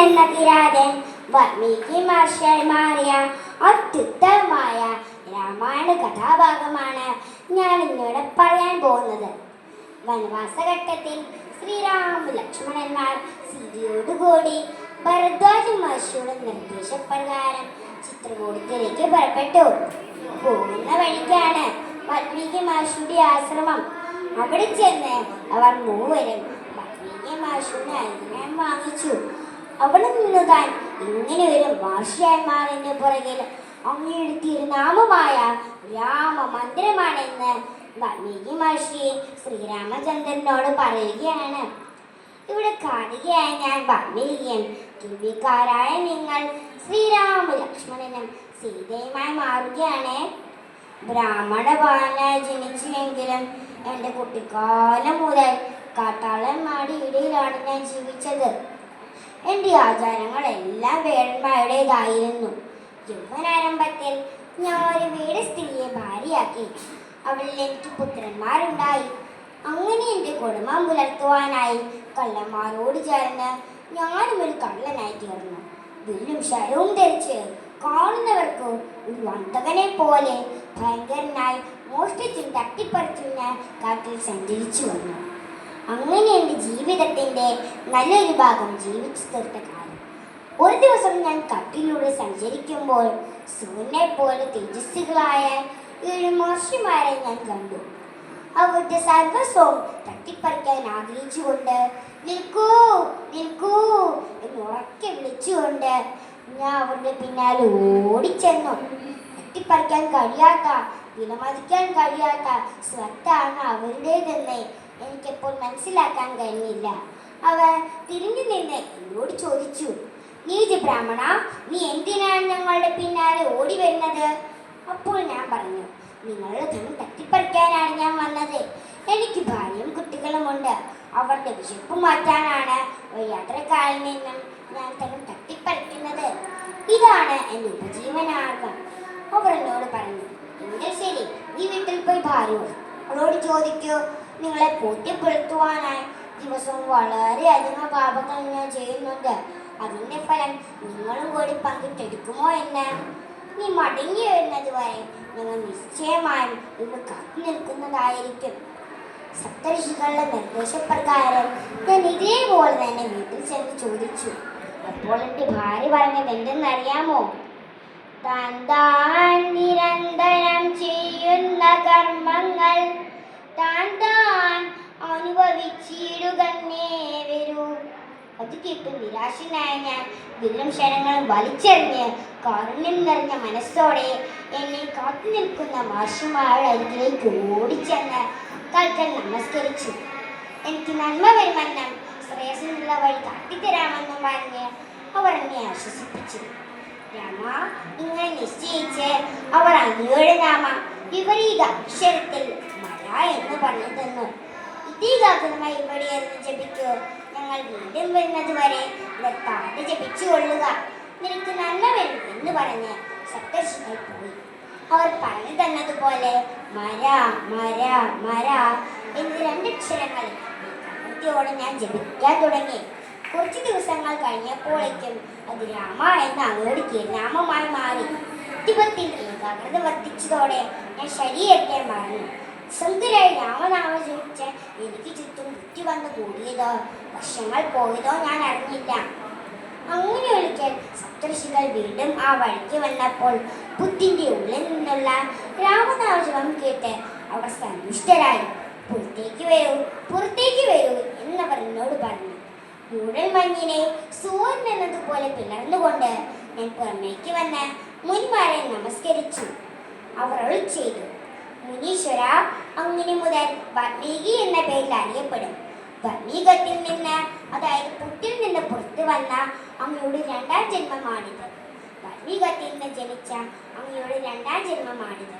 എന്ന കിരാതൻ വാൽമീകി മഹർഷിയായി മാറിയ അത്യുത്തമമായ രാമായണ കഥാഭാഗമാണ് ഞാൻ ഇന്നിവിടെ പറയാൻ പോകുന്നത്. വനവാസഘട്ടത്തിൽ ശ്രീരാമ ലക്ഷ്മണന്മാർ സീതയോടുകൂടി ഭരദ്വാജ മഹർഷിയുടെ നിർദ്ദേശപ്രകാരം ചിത്രകൂടത്തിലേക്ക് പുറപ്പെട്ടു. പോകുന്ന വഴിക്കാണ് വാൽമീകി മഹർഷിയുടെ ആശ്രമം. അവിടെ ചെന്ന് അവർ മൂവരും വാൽമീകി മഹർഷിയുടെ അനുഗ്രഹം വാങ്ങിച്ചു. അവിടെ നിന്ന് താൻ ഇങ്ങനെ ഒരു മഹർഷിയായി മാറിന്റെ പുറകിൽ അങ്ങയുടെ തിരുനാമമായ രാമ മന്ദിരമാണെന്ന് വാൽമീകി മഹർഷി ശ്രീരാമചന്ദ്രനോട് പറയുകയാണ്. ഇവിടെ കാണുകയായി ഞാൻ വാൽമീകിയും ദിവ്യക്കാരായ നിങ്ങൾ ശ്രീരാമ ലക്ഷ്മണനും സീതയുമായി മാറുകയാണ്. ബ്രാഹ്മണ ബാലനായി ജനിച്ചുവെങ്കിലും എന്റെ കുട്ടിക്കാലം മുതൽ കാട്ടാളന്മാരുടെ ഇടയിലാണ് ഞാൻ ജീവിച്ചത്. എന്റെ ആചാരങ്ങളെല്ലാം വേഴമ്പായുടേതായിരുന്നു യൗവനാരംഭത്തിൽ ഞാൻ ഒരു വീട് സ്ത്രീയെ ഭാര്യയാക്കി. അവളിൽ എനിക്ക് പുത്രന്മാരുണ്ടായി. അങ്ങനെ എന്റെ കുടുംബം പുലർത്തുവാനായി കള്ളന്മാരോട് ചേർന്ന് ഞാനും ഒരു കള്ളനായി തീർന്നു. വില്ലും ശരവും ധരിച്ച് കാണുന്നവർക്ക് ഒരു വന്തകനെ പോലെ ഭയങ്കരനായി മോഷ്ടിച്ചും തട്ടിപ്പറിച്ചും ഞാൻ കാട്ടിൽ സഞ്ചരിച്ചു വന്നു. അങ്ങനെ എന്റെ ജീവിതത്തിന്റെ നല്ലൊരു ഭാഗം ജീവിച്ചു തീർത്ത കാലം ഒരു ദിവസം ഞാൻ കട്ടിലൂടെ സഞ്ചരിക്കുമ്പോൾ സൂര്യനെ പോലെ തേജസ്സുകളായ ഏഴ് മഹർഷിമാരെ ഞാൻ കണ്ടു. അവരുടെ സർവസ്വവും തട്ടിപ്പറിക്കാൻ ആഗ്രഹിച്ചുകൊണ്ട് നിൽക്കൂ നിൽക്കൂ എന്ന് ഉറക്കെ വിളിച്ചുകൊണ്ട് ഞാൻ അവരുടെ പിന്നാലെ ഓടിച്ചെന്നു. തട്ടിപ്പറിക്കാൻ കഴിയാത്ത വിലമതിക്കാൻ കഴിയാത്ത സ്വത്താണ് അവരുടേതെന്ന് എനിക്കെപ്പോൾ മനസ്സിലാക്കാൻ കഴിഞ്ഞില്ല. അവർ തിരിഞ്ഞു നിന്ന് എന്നോട് ചോദിച്ചു നീജ ബ്രാഹ്മണ? നീ എന്തിനാണ് ഞങ്ങളുടെ പിന്നാലെ ഓടി വരുന്നത്? അപ്പോൾ ഞാൻ പറഞ്ഞു നിങ്ങളുടെ ധനം തട്ടിപ്പറിക്കാനാണ് ഞാൻ വന്നത്. എനിക്ക് ഭാര്യയും കുട്ടികളുമുണ്ട് അവരുടെ വിശപ്പ് മാറ്റാനാണ് യാത്രക്കാരിൽ നിന്നും ഞാൻ ധനം തട്ടിപ്പറിക്കുന്നത്. ഇതാണ് എന്റെ ഉപജീവനാർഗം. അവർ എന്നോട് പറഞ്ഞു എങ്കിൽ ശരി നീ വീട്ടിൽ പോയി ഭാര്യ അവളോട് ചോദിക്കൂ. നിങ്ങളെ ബോധ്യപ്പെടുത്തുവാനായി ദിവസവും വളരെയധികം പാപങ്ങൾ ഞാൻ ചെയ്യുന്നുണ്ട്. അതിന്റെ ഫലം നിങ്ങളും കൂടി പങ്കിട്ടെടുക്കുമോ എന്ന്. നീ മടങ്ങി വരുന്നത് വരെ ഞങ്ങൾ നിശ്ചയമായും ഇന്ന് കാത്തു നിൽക്കുന്നതായിരിക്കും. സപ്തഋഷികളുടെ നിർദ്ദേശപ്രകാരം ഞാൻ ഇതേപോലെ തന്നെ വീട്ടിൽ ചെന്ന് ചോദിച്ചു. അപ്പോൾ എന്റെ ഭാര്യ പറഞ്ഞത് എന്തെന്നറിയാമോ? താൻ താൻ നിരന്തരം ചെയ്യുന്ന കർമ്മങ്ങൾ. താൻ താൻ അത് നിരാശനായ ഞാൻ വില്ലും ശരങ്ങളും വലിച്ചെറിഞ്ഞ് കാരുണ്യം നിറഞ്ഞ മനസ്സോടെ എന്നെ കാത്തു നിൽക്കുന്ന മാഷുമാരുടെ അരികിലേക്ക് ഓടിച്ചെന്ന് കൽക്കൽ നമസ്കരിച്ചു. എനിക്ക് നന്മ വരുമെന്നും ശ്രേയസിനുള്ള വഴി കാട്ടിത്തരാമെന്നും പറഞ്ഞ് അവർ എന്നെ ആശ്വസിപ്പിച്ചു. രാമ ഇങ്ങനെ നിശ്ചയിച്ച് അവർ അങ്ങയുടെ നാമ വിപരീത അക്ഷരത്തിൽ മഴ എന്ന് പറഞ്ഞു തന്നു ഇതീകാഗ്രമായി ഇവിടെയായിരുന്നു ജപിക്കൂ. ഞങ്ങൾ വീണ്ടും വരുന്നത് വരെ നിർത്താതെ ജപിച്ചു കൊള്ളുക നിനക്ക് നന്മ വരും എന്ന് പറഞ്ഞ് സപ്തർഷികൾ പോയി. അവർ പറഞ്ഞു തന്നതുപോലെ മര മര മര എന്ന് രണ്ടക്ഷരങ്ങൾ കൃത്യോടെ ഞാൻ ജപിക്കാൻ തുടങ്ങി. കുറച്ച് ദിവസങ്ങൾ കഴിഞ്ഞപ്പോഴേക്കും അത് രാമ എന്ന അങ്ങോട്ട് നാമമായി മാറി. യുദ്ധത്തിൽ ഏകാഗ്രത വർദ്ധിച്ചതോടെ ഞാൻ ശരീരത്തെ മറന്നു. സ്വന്തരായി രാമനാമം ജപിച്ച് എനിക്ക് ചുറ്റും ബുദ്ധി വന്നു കൂടിയതോ? വർഷങ്ങൾ പോയതോ ഞാൻ അറിഞ്ഞില്ല. അങ്ങനെ ഒരിക്കൽ സപ്തർഷികൾ വീണ്ടും ആ വഴിക്ക് വന്നപ്പോൾ ബുദ്ധിന്റെ ഉള്ളിൽ നിന്നുള്ള രാമനാമജപം കേട്ട് അവർ സന്തുഷ്ടരായി. പുറത്തേക്ക് വരൂ പുറത്തേക്ക് വരൂ എന്നവർ എന്നോട് പറഞ്ഞു. മൂടൽ മഞ്ഞിനെ സൂര്യൻ എന്നതുപോലെ പിളർന്നുകൊണ്ട് ഞാൻ പുറമേക്ക് വന്ന് മുൻമാരെ നമസ്കരിച്ചു. അവർ ചെയ്തു. മുനീശ്വര അങ്ങനെ മുതൽ വാൽമീകി എന്ന പേരിൽ അറിയപ്പെടും. വാൽമീകത്തിൽ നിന്ന് അതായത് പുട്ടിൽ നിന്ന് പുറത്തു വന്ന അങ്ങയുടെ രണ്ടാം ജന്മമാണിത്. വാൽമീകത്തിൽ നിന്ന് ജനിച്ച അങ്ങയുടെ രണ്ടാം ജന്മമാണിത്.